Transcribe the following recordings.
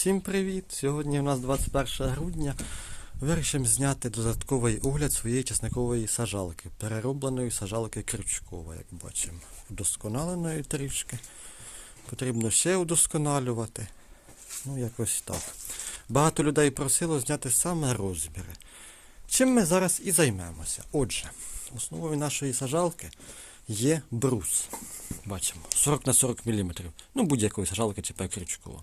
Всім привіт! Сьогодні у нас 21 грудня. Вирішимо зняти додатковий огляд своєї часникової сажалки, переробленої сажалки Крючкова, як бачимо. Вдосконаленої трішки. Потрібно ще удосконалювати. Ну, якось так. Багато людей просило зняти саме розміри. Чим ми зараз і займемося. Отже, основою нашої сажалки є брус. Бачимо, 40 на 40 мм. Ну, будь-якої сажалки чи крючкова.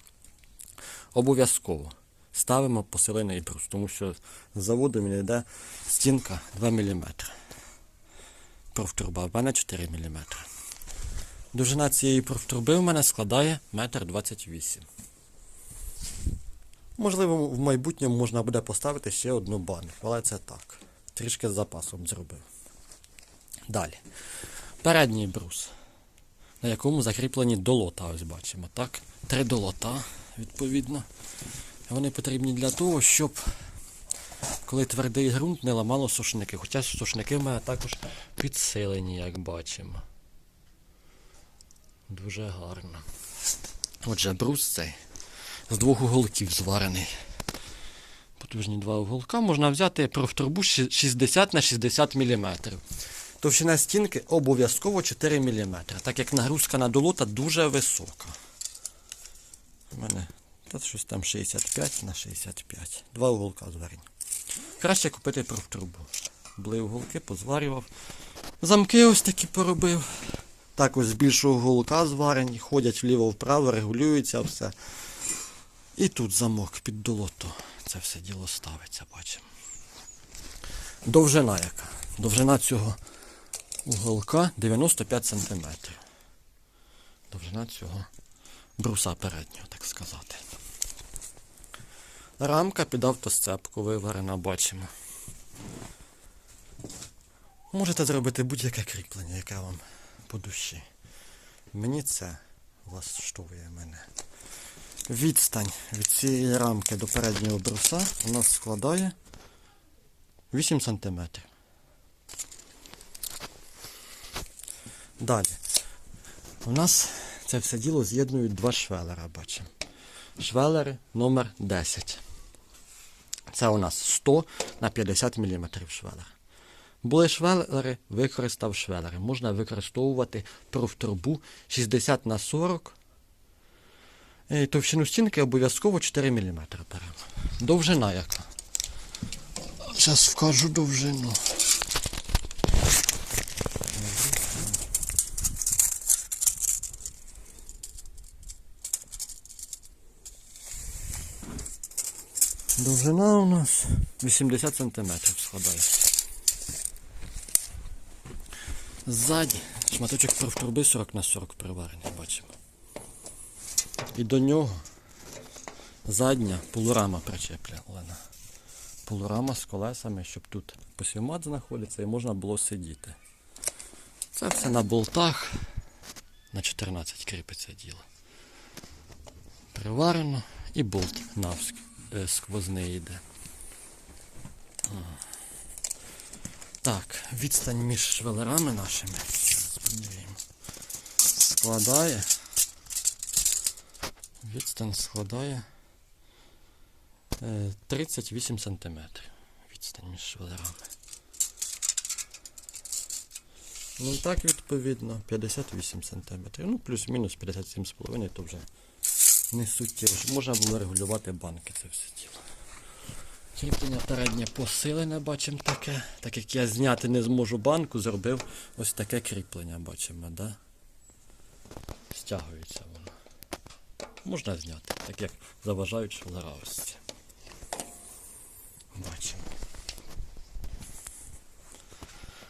Обов'язково ставимо посилений брус, тому що з заводу мені йде стінка 2 мм. Профтруба в мене 4 мм. Довжина цієї профтруби в мене складає 1,28 м. Можливо, в майбутньому можна буде поставити ще одну банку, але це так. Трішки з запасом зробив. Далі. Передній брус, на якому закріплені долота, ось бачимо, так? Три долота, відповідно. Вони потрібні для того, щоб коли твердий ґрунт не ламало сушники. Хоча сушники в мене також підсилені, як бачимо. Дуже гарно. Отже, брус цей з двох уголків зварений. Потужні два уголка. Можна взяти профтрубу 60 на 60 мм. Товщина стінки обов'язково 4 мм, так як нагрузка на долота дуже висока. У мене та щось там 65 на 65. Два уголка зварені. Краще купити профтрубу. Були уголки, позварював. Замки ось такі поробив. Також з більшого уголка зварені, ходять вліво-вправо, регулюється все. І тут замок під долото. Це все діло ставиться, бачимо. Довжина яка? Довжина цього уголка 95 см. Довжина цього бруса переднього, так сказати. Рамка під автосцепку виварена, бачимо. Можете зробити будь-яке кріплення, яке вам по душі. Мені це влаштовує мене. Відстань від цієї рамки до переднього бруса у нас складає 8 см. Далі. У нас це все діло з'єднують два швелера, бачимо. Швелери номер 10. Це у нас 100 на 50 мм швелер. Були швелери, використав швелери. Можна використовувати профтрубу 60 на 40. І товщину стінки обов'язково 4 мм беремо. Довжина яка? Зараз вкажу довжину. Довжина у нас 80 см складає. Ззаді шматочок профтруби 40 на 40 приварений, бачимо. І до нього задня полурама причеплена. Полурама з колесами, щоб тут посівмат знаходиться і можна було сидіти. Це все на болтах. На 14 кріпиться діло. Приварено і болт навск е, сквозний йде. Так, відстань між швелерами нашими. Складає. Відстань складає е, 38 см. Відстань між швелерами. Ну так відповідно 58 см. Ну плюс-мінус 57,5 то вже не суттєво. Можна було регулювати банки це все діло. Кріплення переднє посилене, бачимо таке. Так як я зняти не зможу банку, зробив ось таке кріплення, бачимо, да? Стягується воно. Можна зняти, так як заважають швелера. Бачимо.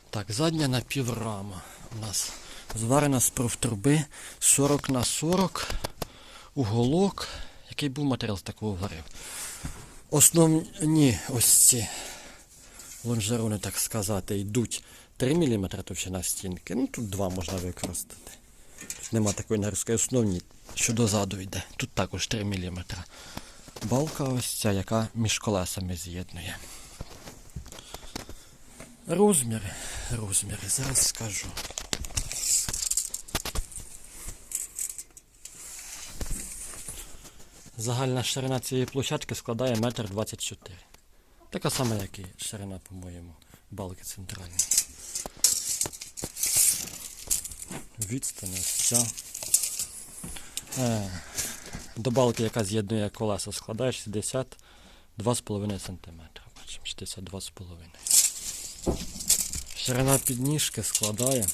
Так, задня напіврама у нас зварена з профтруби 40 на 40 уголок. Який був матеріал з такого варив? Основні ось ці лонжерони, так сказати, йдуть 3 мм товщина стінки. Ну тут 2 можна використати. Нема такої нагрузки. Основні, що дозаду йде. Тут також 3 мм. Балка ось ця, яка між колесами з'єднує. Розміри, розміри, зараз скажу. Загальна ширина цієї площадки складає 1,24 м. Така сама, як і ширина, по-моєму, балки центральної. Відстань ось ця. Е, до балки, яка з'єднує колеса, складає 62,5 см. Бачимо, 62,5 Ширина підніжки складає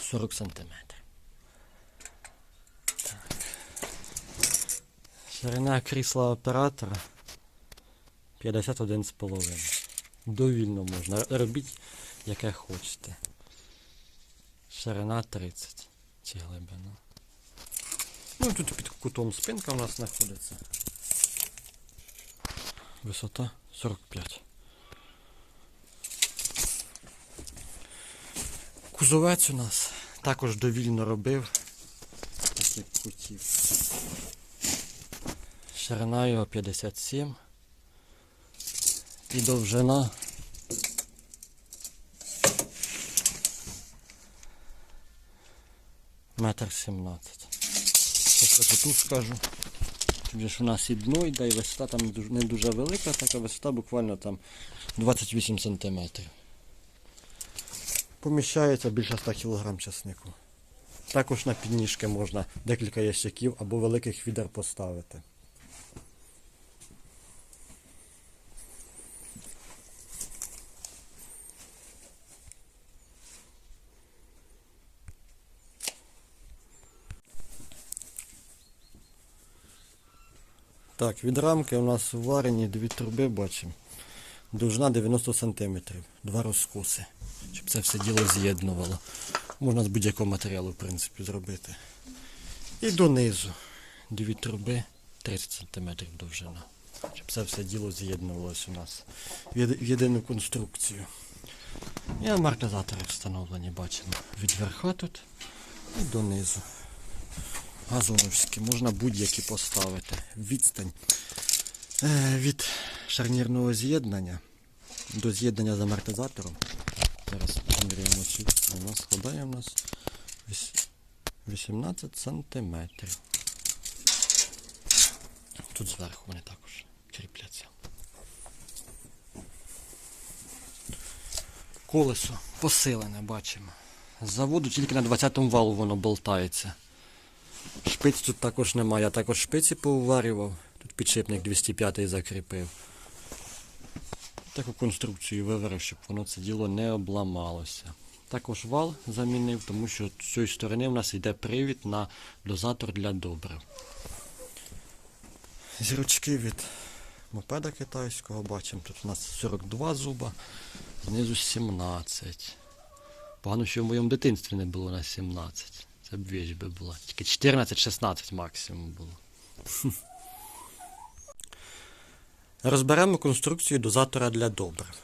40 см. Ширина крісла оператора 51,5. Довільно можна. Робіть яке хочете. Ширина 30 чи глибина. Ну тут під кутом спинка у нас знаходиться. Висота 45. Кузовець у нас також довільно робив. Так як хотів. Ширина його 57. І довжина. Метр сімнадцять. Ось тут скажу. Ж у нас і дно йде, і висота там не дуже- велика, така висота буквально там 28 сантиметрів. Поміщається більше 100 кг часнику. Також на підніжки можна декілька ящиків або великих відер поставити. Так, від рамки у нас варені дві труби бачимо. Довжина 90 см, два розкоси, щоб це все діло з'єднувало. Можна з будь-якого матеріалу, в принципі, зробити. І донизу дві труби 30 см довжина. Щоб це все діло з'єднувалося у нас в єдину конструкцію. І амортизатори встановлені, бачимо. Від верха тут і донизу. Газоновські, можна будь-які поставити. Відстань е, від шарнірного з'єднання до з'єднання з амортизатором. Зараз поміряємо цю. Вона складає у нас віс- 18 сантиметрів. Тут зверху вони також кріпляться. Колесо посилене, бачимо. З заводу тільки на 20-му валу воно болтається. Шпиць тут також немає, я також шпиці поуварював. Тут підшипник 205 закріпив. Таку конструкцію виварив, щоб воно це діло не обламалося. Також вал замінив, тому що з цієї сторони в нас йде привід на дозатор для добрив. Зірочки від мопеда китайського бачимо. Тут у нас 42 зуба, знизу 17. Погано, що в моєму дитинстві не було на 17. Це б віч би була. Тільки 14-16 максимум було. Розберемо конструкцію дозатора для добрив.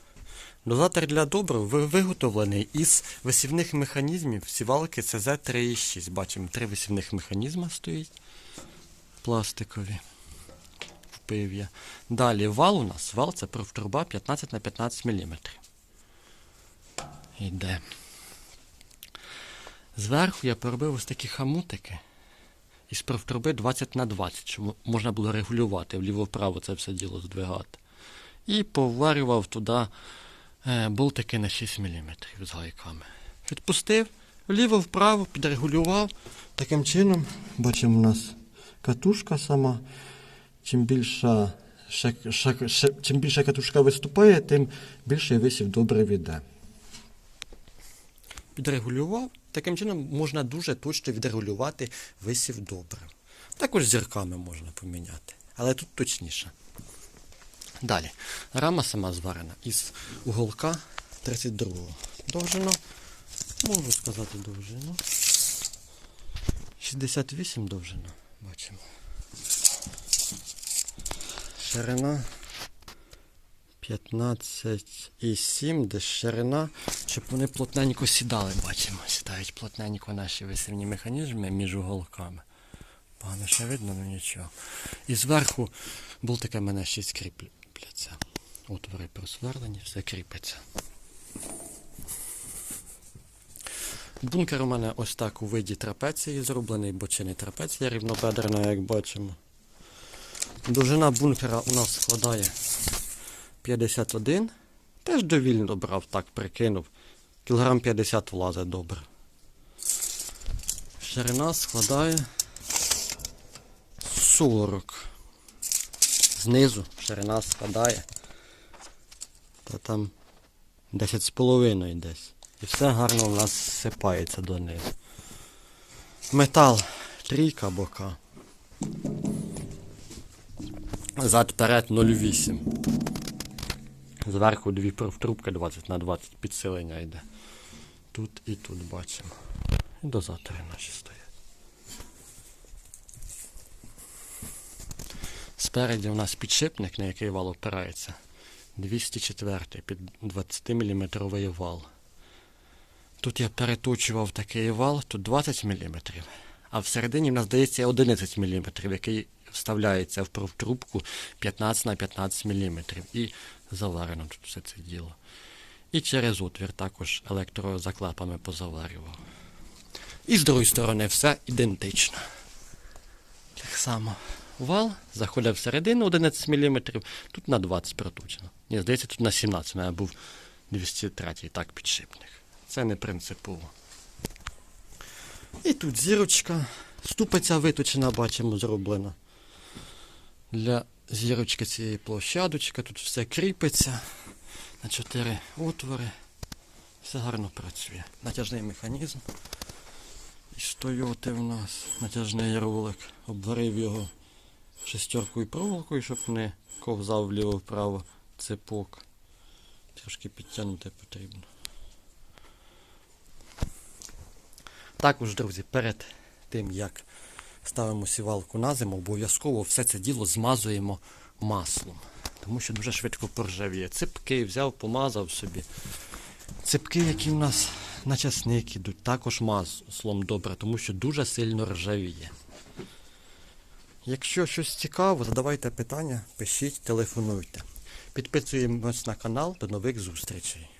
Дозатор для добрив виготовлений із висівних механізмів сівалки CZ3,6. Бачимо, три висівних механізма стоїть пластикові. Впив'я. Далі вал у нас. Вал це профтруба 15 на 15 мм. Йде. Зверху я поробив ось такі хамутики із профтруби 20 на 20, щоб можна було регулювати вліво-вправо це все діло здвигати. І поварював туди е, болтики на 6 мм з гайками. Відпустив, вліво-вправо, підрегулював. Таким чином, бачимо, у нас катушка сама. Чим більша, ще, ще, ще, чим більше катушка виступає, тим більше висів добре віде підрегулював. Таким чином можна дуже точно відрегулювати висів добре. Також зірками можна поміняти, але тут точніше. Далі. Рама сама зварена із уголка 32-го. Довжина, можу сказати довжину. 68 довжина. Бачимо. Ширина 15,7, де ширина, щоб вони плотненько сідали, бачимо. Сідають плотненько наші висівні механізми між уголками. Погано ще видно, ну нічого. І зверху болтика мене ще скріпляться. Отвори просверлені, все кріпиться. Бункер у мене ось так у виді трапеції зроблений, бо чи не трапеція рівнобедрена, як бачимо. Довжина бункера у нас складає 51. Теж довільно брав, так прикинув. Кілограм 50 влазить добре. Ширина складає 40. Знизу ширина складає. Та там 10 з половиною десь. І все гарно у нас сипається донизу. Метал трійка бока. Зад перед 0,8. Зверху дві трубки 20 на 20 підсилення йде. Тут і тут бачимо. І дозатори наші стоять. Спереді у нас підшипник, на який вал опирається. 204 під 20 мм вал. Тут я переточував такий вал, тут 20 мм, а всередині в нас здається 11 мм, який вставляється в профтрубку 15 на 15 мм. І заварено тут все це діло. І через отвір також електрозаклапами позаварював. І з другої сторони все ідентично. Так само вал заходить всередину 11 мм, тут на 20 проточено. Ні, здається, тут на 17, у мене був 203 так підшипник. Це не принципово. І тут зірочка. Ступиця виточена, бачимо, зроблена. Для зірочки цієї площадочки тут все кріпиться на 4 отвори. Все гарно працює. Натяжний механізм. І Тойоти в нас натяжний ролик. Обварив його шестеркою проволокою, щоб не ковзав вліво-вправо цепок. Трошки підтягнути потрібно. Також, друзі, перед тим як ставимо сівалку на зиму, обов'язково все це діло змазуємо маслом. Тому що дуже швидко поржавіє. Ципки взяв, помазав собі. Ципки, які в нас на часник ідуть, також маслом добре, тому що дуже сильно ржавіє. Якщо щось цікаво, задавайте питання, пишіть, телефонуйте. Підписуємось на канал. До нових зустрічей.